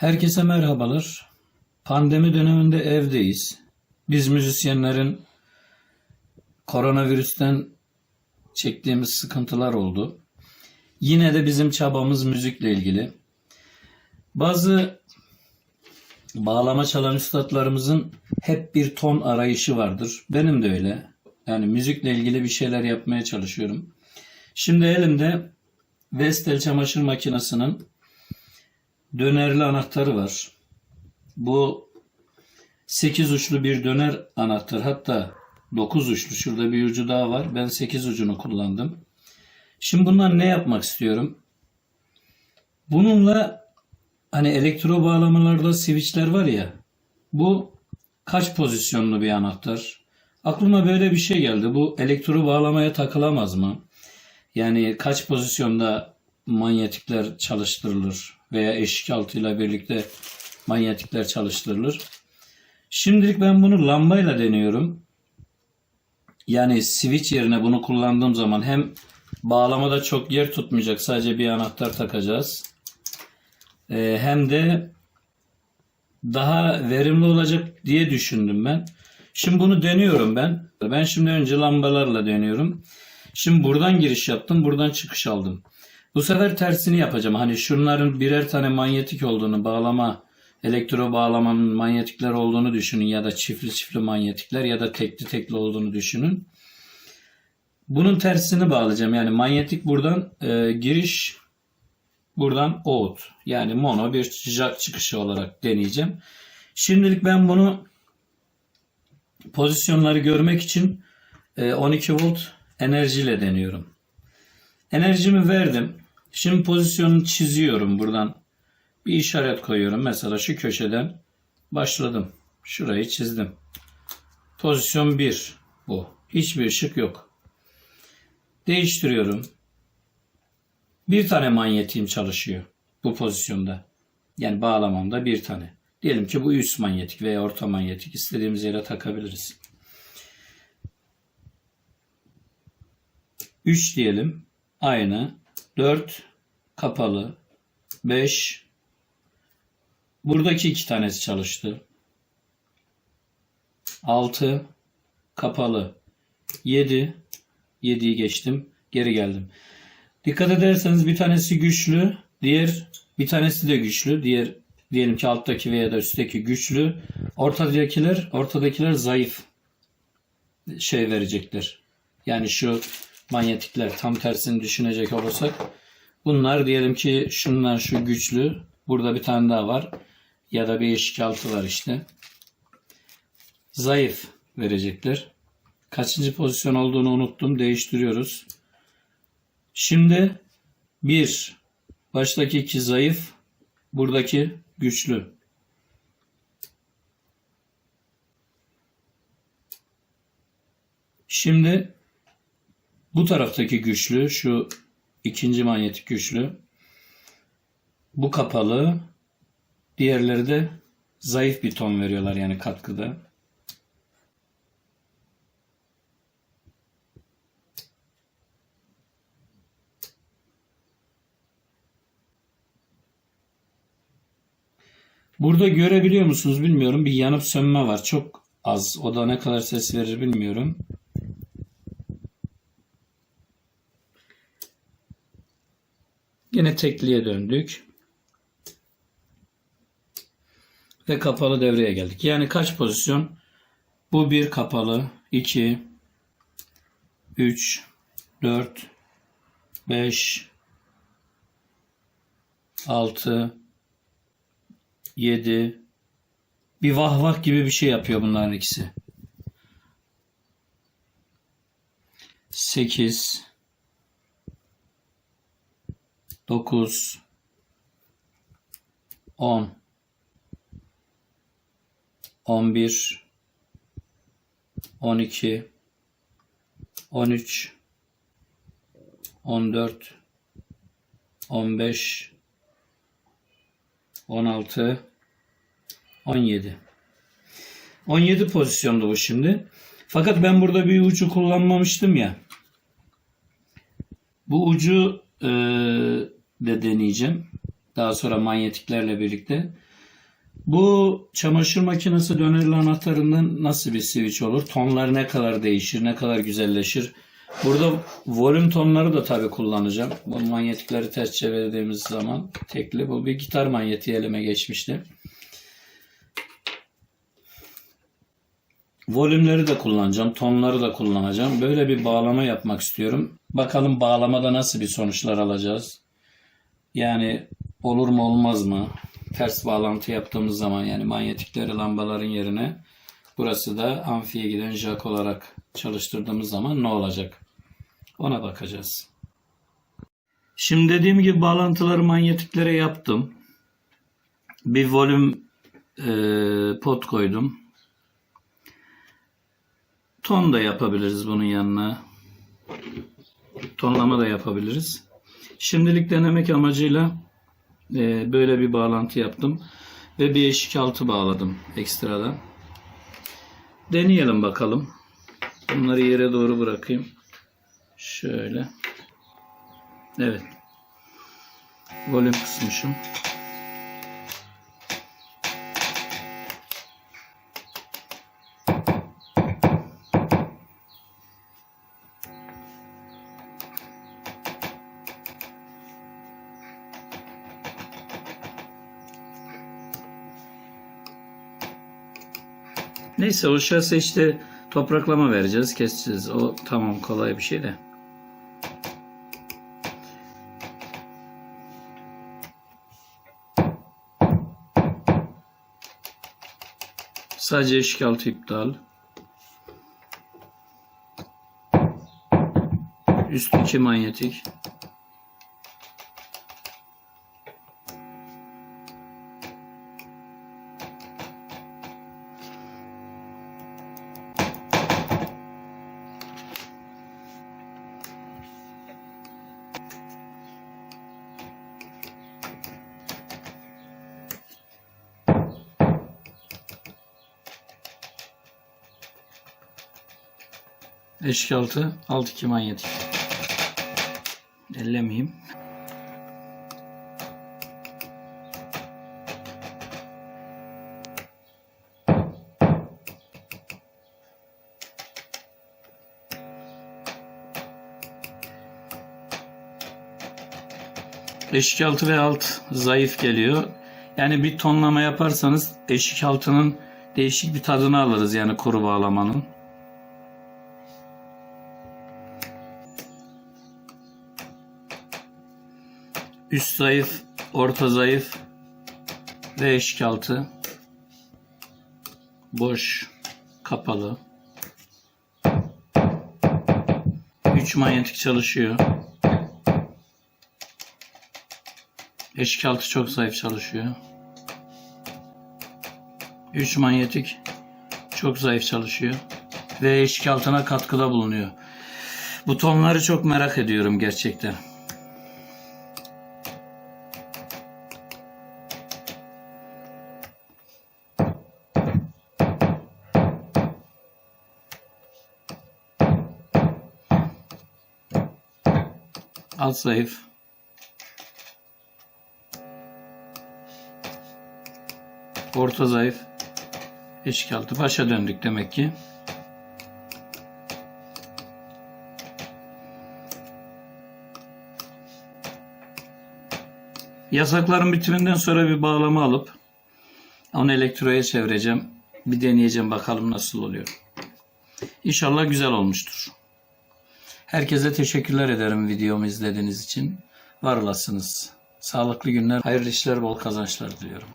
Herkese merhabalar. Pandemi döneminde evdeyiz. Biz müzisyenlerin koronavirüsten çektiğimiz sıkıntılar oldu. Yine de bizim çabamız müzikle ilgili. Bazı bağlama çalan üstadlarımızın hep bir ton arayışı vardır. Benim de öyle. Yani müzikle ilgili bir şeyler yapmaya çalışıyorum. Şimdi elimde Vestel çamaşır makinesinin dönerli anahtarı var. Bu 8 uçlu bir döner anahtar. Hatta 9 uçlu. Şurada bir ucu daha var. Ben 8 ucunu kullandım. Şimdi bundan ne yapmak istiyorum? Bununla hani elektro bağlamalarda switchler var ya. Bu kaç pozisyonlu bir anahtar? Aklıma böyle bir şey geldi. Bu elektro bağlamaya takılamaz mı? Yani kaç pozisyonda manyetikler çalıştırılır veya eşik altıyla birlikte manyetikler çalıştırılır. Şimdilik ben bunu lambayla deniyorum. Yani switch yerine bunu kullandığım zaman hem bağlamada çok yer tutmayacak sadece bir anahtar takacağız. Ee, hem de daha verimli olacak diye düşündüm ben. Şimdi bunu deniyorum ben. Ben şimdi önce lambalarla deniyorum. Şimdi buradan giriş yaptım, buradan çıkış aldım. Bu sefer tersini yapacağım. Hani şunların birer tane manyetik olduğunu, bağlama, elektro bağlamanın manyetikler olduğunu düşünün ya da çiftli çiftli manyetikler ya da tekli tekli olduğunu düşünün. Bunun tersini bağlayacağım. Yani manyetik buradan e, giriş, buradan out. Yani mono bir jack çıkışı olarak deneyeceğim. Şimdilik ben bunu pozisyonları görmek için e, 12 volt enerjiyle deniyorum. Enerjimi verdim. Şimdi pozisyonunu çiziyorum buradan. Bir işaret koyuyorum. Mesela şu köşeden başladım. Şurayı çizdim. Pozisyon 1 bu. Hiçbir ışık yok. Değiştiriyorum. Bir tane manyetiğim çalışıyor bu pozisyonda. Yani bağlamamda bir tane. Diyelim ki bu üst manyetik veya orta manyetik istediğimiz yere takabiliriz. 3 diyelim. Aynı. 4 kapalı. 5 Buradaki iki tanesi çalıştı. 6 kapalı. 7 7'yi geçtim. Geri geldim. Dikkat ederseniz bir tanesi güçlü, diğer bir tanesi de güçlü. Diğer diyelim ki alttaki veya da üstteki güçlü. Ortadakiler, ortadakiler zayıf şey verecekler. Yani şu manyetikler tam tersini düşünecek olursak bunlar diyelim ki şunlar şu güçlü. Burada bir tane daha var. Ya da bir eşik altı var işte. Zayıf verecekler. Kaçıncı pozisyon olduğunu unuttum. Değiştiriyoruz. Şimdi bir baştaki iki zayıf buradaki güçlü. Şimdi bu taraftaki güçlü, şu ikinci manyetik güçlü. Bu kapalı. Diğerleri de zayıf bir ton veriyorlar yani katkıda. Burada görebiliyor musunuz bilmiyorum. Bir yanıp sönme var. Çok az. O da ne kadar ses verir bilmiyorum. Yine tekliğe döndük. Ve kapalı devreye geldik. Yani kaç pozisyon? Bu bir kapalı. 2 3 4 5 6 7 bir vah vah gibi bir şey yapıyor bunların ikisi. 8 9 10 11 12 13 14 15 16 17 17 pozisyonda bu şimdi. Fakat ben burada bir ucu kullanmamıştım ya. Bu ucu de deneyeceğim. Daha sonra manyetiklerle birlikte. Bu çamaşır makinesi dönerli anahtarından nasıl bir switch olur? Tonlar ne kadar değişir, ne kadar güzelleşir? Burada volüm tonları da tabii kullanacağım. Bu manyetikleri ters çevirdiğimiz zaman tekli. Bu bir gitar manyetiği elime geçmişti. Volümleri de kullanacağım, tonları da kullanacağım. Böyle bir bağlama yapmak istiyorum. Bakalım bağlamada nasıl bir sonuçlar alacağız. Yani olur mu olmaz mı? Ters bağlantı yaptığımız zaman yani manyetikleri lambaların yerine burası da amfiye giden jack olarak çalıştırdığımız zaman ne olacak? Ona bakacağız. Şimdi dediğim gibi bağlantıları manyetiklere yaptım. Bir volüm e, pot koydum. Ton da yapabiliriz bunun yanına. Tonlama da yapabiliriz. Şimdilik denemek amacıyla e, böyle bir bağlantı yaptım. Ve bir eşik altı bağladım ekstradan. Deneyelim bakalım. Bunları yere doğru bırakayım. Şöyle. Evet. Volüm kısmışım. Neyse o şase işte topraklama vereceğiz, keseceğiz. O tamam kolay bir şey de. Sadece eşik altı iptal. Üst iki manyetik. Eşik altı, alt iki manyetik. Ellemeyeyim. Eşik altı ve alt zayıf geliyor. Yani bir tonlama yaparsanız eşik altının değişik bir tadını alırız yani kuru bağlamanın. Üst zayıf, orta zayıf ve eşik altı. Boş, kapalı. 3 manyetik çalışıyor. Eşik altı çok zayıf çalışıyor. 3 manyetik çok zayıf çalışıyor. Ve eşik altına katkıda bulunuyor. Bu tonları çok merak ediyorum gerçekten. Alt zayıf. Orta zayıf. Eşik altı. Başa döndük demek ki. Yasakların bitiminden sonra bir bağlama alıp onu elektroya çevireceğim. Bir deneyeceğim bakalım nasıl oluyor. İnşallah güzel olmuştur. Herkese teşekkürler ederim videomu izlediğiniz için. Var olasınız. Sağlıklı günler, hayırlı işler, bol kazançlar diliyorum.